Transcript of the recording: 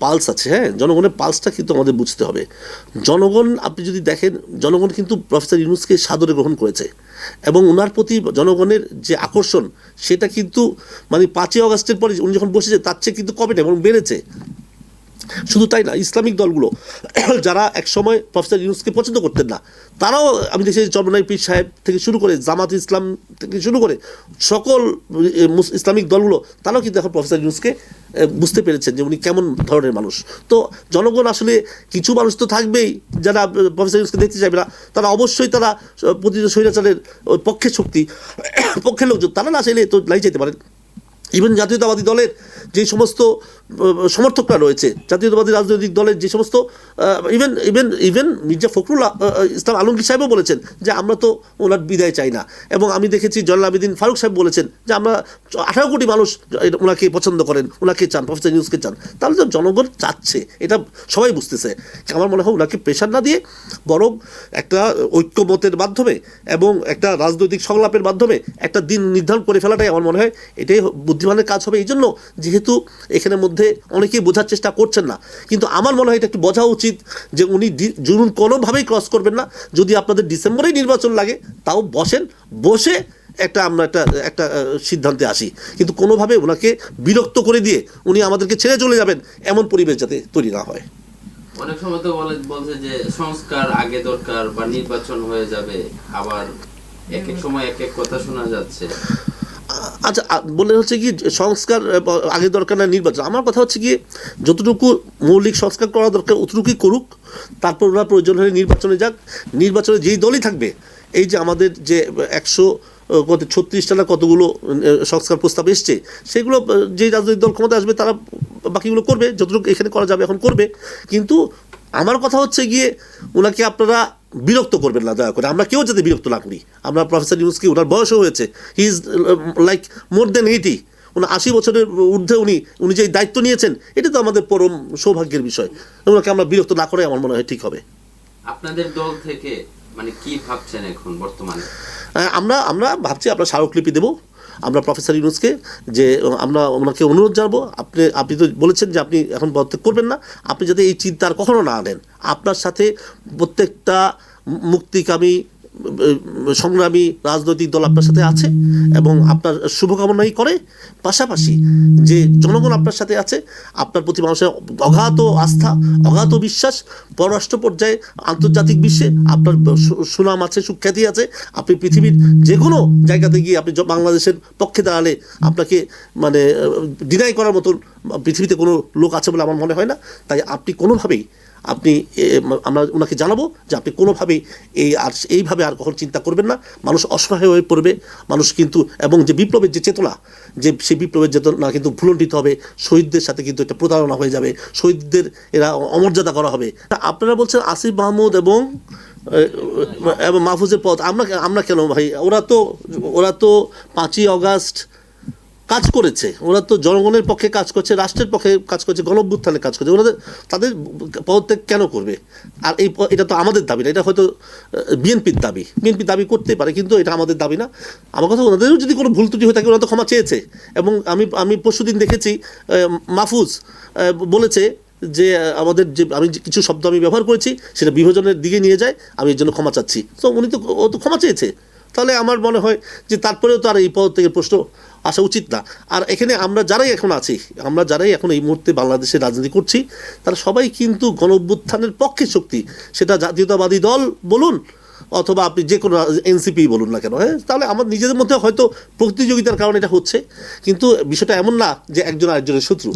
Pulse আছে হ্যাঁ? জনগণের পালসটা কিন্তু আমাদের বুঝতে হবে। জনগণ, আপনি যদি দেখেন, জনগণ কিন্তু প্রফেসর ইউনুসকে সাদরে গ্রহণ করেছে এবং ওনার প্রতি জনগণের যে আকর্ষণ, সেটা কিন্তু মানে পাঁচই অগস্টের পরে উনি যখন বসেছে, তার চেয়ে কিন্তু কবেটা এবং বেড়েছে। শুধু তাই না, ইসলামিক দলগুলো, যারা একসময় প্রফেসর ইউনুসকে পছন্দ করতেন না, তারাও আমি দেখছি চরমনাই পীর সাহেব থেকে শুরু করে, জামাত ইসলাম থেকে শুরু করে, সকল ইসলামিক দলগুলো, তারাও কিন্তু এখন প্রফেসর ইউনুসকে বুঝতে পেরেছেন যে উনি কেমন ধরনের মানুষ। তো জনগণ আসলে কিছু মানুষ তো থাকবেই, যারা প্রফেসর ইউনুসকে দেখতে চাইবে না, তারা অবশ্যই তারা প্রতিটা স্বৈরাচারের ওই পক্ষের শক্তি পক্ষের লোকজন, তারা না চাইলে তো নাই চাইতে পারেন ইভেন জাতীয়তাবাদী দলের যে সমস্ত সমর্থকরা রয়েছে, জাতীয়তাবাদী রাজনৈতিক দলের যে সমস্ত even even even Mirza Fakhrul Islam Alamgir সাহেবও বলেছেন যে আমরা তো ওনার বিদায় চাই না। এবং আমি দেখেছি জলাল আবেদিন ফারুক সাহেব বলেছেন যে আমরা আঠারো কোটি মানুষ ওনাকে পছন্দ করেন, ওনাকে চান প্রফেসর নিউজকে চান। তাহলে তো জনগণ চাচ্ছে, এটা সবাই বুঝতেছে। আমার মনে হয় ওনাকে প্রেশার না দিয়ে বরং একটা ঐক্যমতের মাধ্যমে এবং একটা রাজনৈতিক সংলাপের মাধ্যমে একটা দিন নির্ধারণ করে ফেলাটাই আমার মনে হয় এটাই বুদ্ধিমানের কাজ হবে এই জন্য যেহেতু এখানের মধ্যে অনেকেই বোঝার চেষ্টা করছেন না। কিন্তু আমার মনে হয় এটা একটু বোঝা উচিত যে উনি ডি- জুন কোনোভাবেই ক্রস করবেন না। যদি আপনাদের ডিসেম্বরেই নির্বাচন লাগে, তাও বসেন, বসে একটা আমরা একটা একটা সিদ্ধান্তে আসি। কিন্তু কোনোভাবে ওনাকে বিরক্ত করে দিয়ে উনি আমাদেরকে ছেড়ে চলে যাবেন, এমন পরিবেশ যাতে তৈরি না হয়। অনেক সময় তো বলে, বলছে যে সংস্কার আগে দরকার বা নির্বাচন হয়ে যাবে, আবার এক এক সময় এক এক কথা শোনা যাচ্ছে। আচ্ছা বলে হচ্ছে কি, যে সংস্কার আগে দরকার না নির্বাচন। আমার কথা হচ্ছে কি, যতটুকু মৌলিক সংস্কার করা দরকার, অতটুকুই করুক, তারপর ওরা প্রয়োজন হলে নির্বাচনে যাক। নির্বাচনে যেই দলই থাকবে, এই যে আমাদের যে একশো কত, ছত্রিশটা না কতগুলো সংস্কার প্রস্তাব এসছে, সেগুলো যেই রাজনৈতিক দল ক্ষমতা আসবে, তারা বাকিগুলো করবে, যতটুকু এখানে করা যাবে, এখন করবে। কিন্তু আমার কথা হচ্ছে গিয়ে, ওনাকে আপনারা বিরক্ত করবেন না দয়া করে। আমরা কেউ যাতে বিরক্ত না করি। আমরা প্রফেসর ইউনুসকে ওনার বয়সও হয়েছে। হি ইজ লাইক মোর দেন এইটি উনি আশি বছরের ঊর্ধ্বে উনি উনি যে দায়িত্ব নিয়েছেন এটা তো আমাদের পরম সৌভাগ্যের বিষয়। ওনাকে আমরা বিরক্ত না করে আমার মনে হয় ঠিক হবে। আপনাদের দল থেকে মানে কি ভাবছেন এখন বর্তমানে? আমরা আমরা ভাবছি আমরা স্মারকলিপি দেবো। আমরা প্রফেসর ইউনুসকে যে, আমরা ওনাকে অনুরোধ জানাব, আপনি আপনি তো বলেছেন যে আপনি এখন পদত্যাগ করবেন না, আপনি যাতে এই চিন্তা আর কখনও না আনেন। আপনার সাথে প্রত্যেকটা মুক্তিকামী সংগ্রামী রাজনৈতিক দল আপনার সাথে আছে এবং আপনার শুভকামনাই করে। পাশাপাশি যে জনগণ আপনার সাথে আছে, আপনার প্রতি মানুষের অগাধ আস্থা অগাধ বিশ্বাস, পররাষ্ট্র পর্যায়ে, আন্তর্জাতিক বিশ্বে আপনার সুনাম আছে, সুখ্যাতি আছে। আপনি পৃথিবীর যে কোনো জায়গাতে গিয়ে আপনি বাংলাদেশের পক্ষে দাঁড়ালে আপনাকে মানে ডিনাই করার মতন, পৃথিবীতে কোনো লোক আছে বলে আমার মনে হয় না। তাই আপনি কোনোভাবেই আপনি আমরা ওনাকে জানাব যে আপনি কোনোভাবেই এই আর এইভাবে আর কখন চিন্তা করবেন না। মানুষ অসহায় হয়ে পড়বে। মানুষ কিন্তু, এবং যে বিপ্লবের যে চেতনা, যে সেই বিপ্লবের চেতনা কিন্তু ভুলণ্ঠিত হবে। শহীদদের সাথে কিন্তু একটা প্রতারণা হয়ে যাবে। শহীদদের এরা অমর্যাদা করা হবে। আপনারা বলছেন আসিফ মাহমুদ এবং এবং মাহফুজের পথ আমরা আমরা কেন ভাই? ওরা তো ওরা তো পাঁচই অগাস্ট কাজ করেছে। ওরা তো জনগণের পক্ষে কাজ করছে, রাষ্ট্রের পক্ষে কাজ করছে গণভ্যুত্থানে কাজ করছে। ওনাদের, তাদের পদত্যাগ কেন করবে? আর এই এটা তো আমাদের দাবি না, এটা হয়তো বিএনপির দাবি। বিএনপি দাবি করতে পারে, কিন্তু এটা আমাদের দাবি না। আমার কথা ওনাদেরও যদি কোনো ভুল ত্রুটি হয়ে থাকে, ওরা তো ক্ষমা চেয়েছে। এবং আমি আমি পরশুদিন দেখেছি মাহফুজ বলেছে যে আমাদের যে, আমি কিছু শব্দ আমি ব্যবহার করেছি, সেটা বিভাজনের দিকে নিয়ে যায়, আমি এর জন্য ক্ষমা চাচ্ছি। তো উনি তো, ও তো ক্ষমা চেয়েছে। তাহলে আমার মনে হয় যে তারপরেও তো আর এই পদ থেকে প্রশ্ন আসা উচিত না। আর এখানে আমরা যারাই এখন আছি, আমরা যারাই এখন এই মুহূর্তে বাংলাদেশে রাজনীতি করছি, তারা সবাই কিন্তু গণ অভ্যুত্থানের পক্ষে শক্তি। সেটা জাতীয়তাবাদী দল বলুন, অথবা আপনি যে কোনো এনসিপি বলুন না কেন হ্যাঁ? তাহলে আমার নিজেদের মধ্যে হয়তো প্রতিযোগিতার কারণে এটা হচ্ছে। কিন্তু বিষয়টা এমন না যে একজন আরেকজনের শত্রু।